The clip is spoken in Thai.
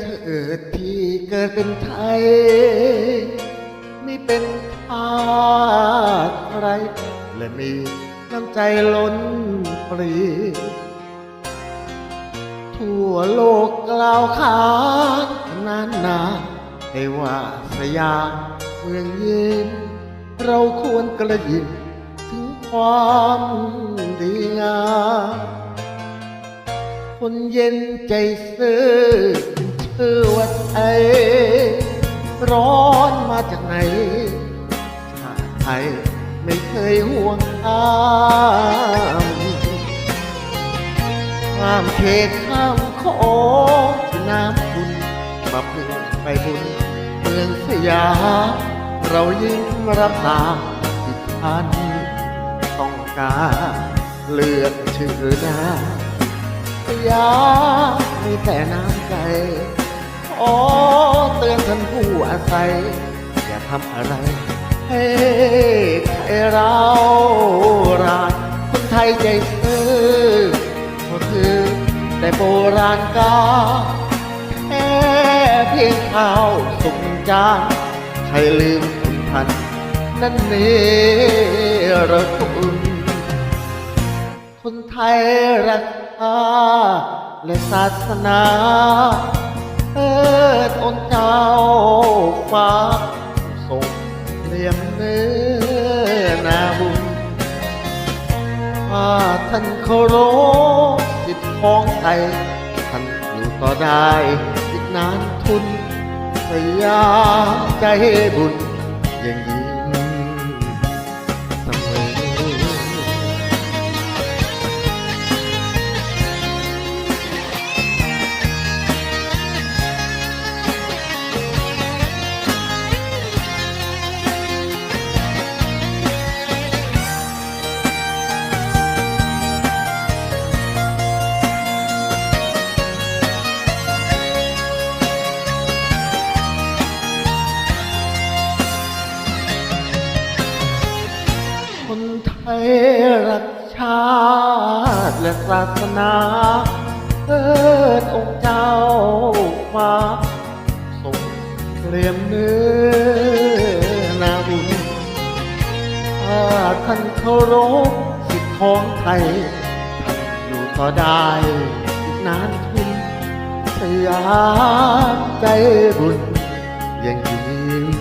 เกิดเป็นไทย ไม่เป็นทาสใครและมีน้ำใจล้นปรี ทั่วโลกกล่าวขานนานนาให้ว่าสยามเมืองเยิ้มเราควรกระยิมถึงความดีงามคนเย็นใจซื่อ ร้อนมาจากไหน ชาติไทยไม่เคยห่วงห้ามข้ามเขตข้ามโขงที่น้ำคุณมาพึ่งไปบุญเมืองสยามเรายิ้มรับตาที่ท่านต้องการเลือกชื่อนาสยามมีแต่น้ำใจ ขอเตือนท่านผู้อาศัย อย่าทำอะไร ให้ใครเราราดคนไทยใจซื่อก็คือแต่โบราณกาแค่เพียงข้าวสุกจานใครลืมคุณพัน นั่นเนรคุณคนไทยรักชาและศาสนา เอตองค์เจ้าฟ้าส่งเรียมเนื้อนาบุญถ้าท่านเคารพสิทธิของไทยท่านอยู่ต่อได้อีกนานทุนสยามใจบุญยังยิ คนไทยรักชาติและศาสนาเอิดองค์เจ้าฟ้าทรงเรียมเนื้อนาบุญถ้าท่านเคารพสิทธิของไทยท่านอยู่ต่อได้อีกนานทุนสยามใจบุญยังยิ้ม